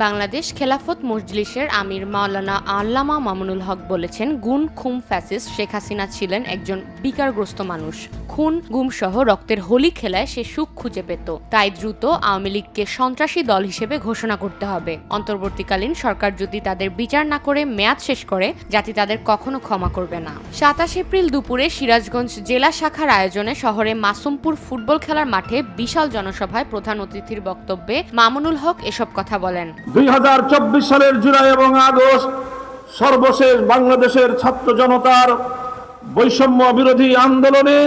বাংলাদেশ খেলাফত মজলিসের আমির মাওলানা আল্লামা মামুনুল হক বলেছেন, গুণ খুম ফ্যাসিস্ট শেখ হাসিনা ছিলেন একজন বিকারগ্রস্ত মানুষ। খুন গুম সহ রক্তের হোলি খেলায় সে সুখ খুঁজে পেত। তাই দ্রুত আওয়ামী লীগকে সন্ত্রাসী দল হিসেবে ঘোষণা করতে হবে। অন্তর্বর্তীকালীন সরকার যদি তাদের বিচার না করে, মেয়াদ শেষ করে, জাতি তাদের কখনো ক্ষমা করবে না। সাতাশ এপ্রিল দুপুরে সিরাজগঞ্জ জেলা শাখার আয়োজনে শহরে মাসুমপুর ফুটবল খেলার মাঠে বিশাল জনসভায় প্রধান অতিথির বক্তব্যে মামুনুল হক এসব কথা বলেন। দুই হাজার চব্বিশ সালের জুলাই এবং আগস্ট সর্বশেষ বাংলাদেশের ছাত্র জনতার বৈষম্য বিরোধী আন্দোলনে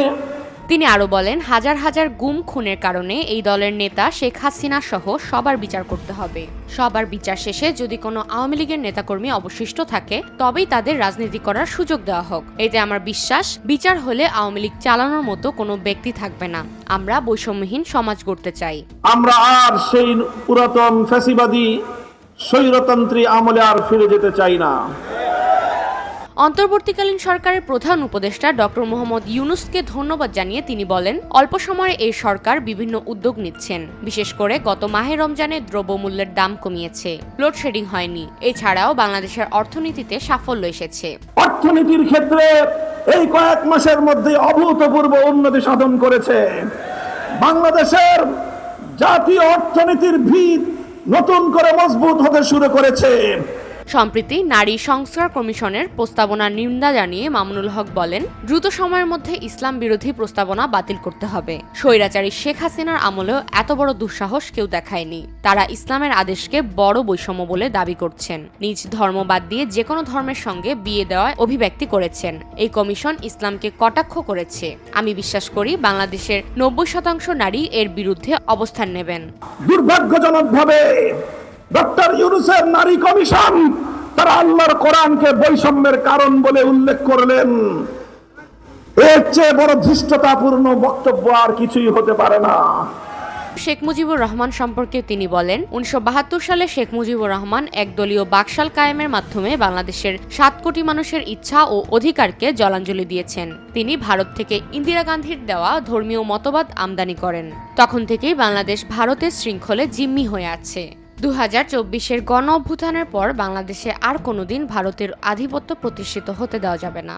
তিনি আরও বলেন, হাজার হাজার গুম খুনের কারণে এই দলের নেতা শেখ হাসিনা সহ সবার বিচার করতে হবে। সবার বিচার শেষে যদি কোনো আওয়ামী লীগের নেতাকর্মী অবশিষ্ট থাকে, তবেই তাদের রাজনীতি করার সুযোগ দেওয়া হোক। এতে আমার বিশ্বাস, বিচার হলে আওয়ামী লীগ চালানোর মতো কোনো ব্যক্তি থাকবে না। আমরা বৈষম্যহীন সমাজ গড়তে চাই। আমরা আর সেই পুরাতন ফ্যাসিবাদী, স্বৈরতন্ত্রী আমলে আর ফিরে যেতে চাই না। অন্তর্বর্তীকালীন সরকারের প্রধান উপদেষ্টা ডক্টর মোহাম্মদ ইউনুসকে ধন্যবাদ জানিয়ে তিনি বলেন, অল্প সময়ে এই সরকার বিভিন্ন উদ্যোগ নিচ্ছেন। বিশেষ করে গত মাহে রমজানে দ্রব্যমূল্যের দাম কমিয়েছে। লোডশেডিং হয়নি। এছাড়াও বাংলাদেশের অর্থনীতিতে সাফল্য এসেছে। অর্থনীতির ক্ষেত্রে এই কয়েক মাসের মধ্যে অভূতপূর্ব উন্নতি সাধন করেছে। বাংলাদেশের জাতীয় অর্থনীতির ভিত নতুন করে মজবুত হতে শুরু করেছে। সম্প্রতি নারী সংস্কার কমিশনের প্রস্তাবনা নিন্দা জানিয়ে মামুনুল হক বলেন, দ্রুত সময়ের মধ্যে ইসলাম বিরোধী প্রস্তাবনা বাতিল করতে হবে। স্বৈরাচারী শেখ হাসিনার আমলেও এত বড় দুঃসাহস কেউ দেখায়নি। তারা ইসলামের আদেশকে বড় বৈষম্য বলে দাবি করছেন। নিজ ধর্ম বাদ দিয়ে যে কোনো ধর্মের সঙ্গে বিয়ে দেওয়ায় অভিব্যক্তি করেছেন। এই কমিশন ইসলামকে কটাক্ষ করেছে। আমি বিশ্বাস করি বাংলাদেশের নব্বই শতাংশ নারী এর বিরুদ্ধে অবস্থান নেবেন। দুর্ভাগ্যজনকভাবে ডক্টর ইউনুসের নারী কমিশন, তারা আল্লাহর কোরআনকে বৈষম্যের কারণ বলে উল্লেখ করলেন। এর চেয়ে বড় ধৃষ্টতাপূর্ণ বক্তব্য আর কিছুই হতে পারে না। শেখ মুজিবুর রহমান সম্পর্কে তিনি বলেন, উনিশশো বাহাত্তর সালে শেখ মুজিবুর রহমান একদলীয় বাকশাল কায়েমের মাধ্যমে বাংলাদেশের সাত কোটি মানুষের ইচ্ছা ও অধিকারকে জলাঞ্জলি দিয়েছেন। তিনি ভারত থেকে ইন্দিরা গান্ধীর দেওয়া ধর্মীয় মতবাদ আমদানি করেন। তখন থেকেই বাংলাদেশ ভারতের শৃঙ্খলে জিম্মি হয়ে আছে। দু হাজার চব্বিশের গণ অভ্যুত্থানের পর বাংলাদেশে আর কোনোদিন ভারতের আধিপত্য প্রতিষ্ঠিত হতে দেওয়া যাবে না।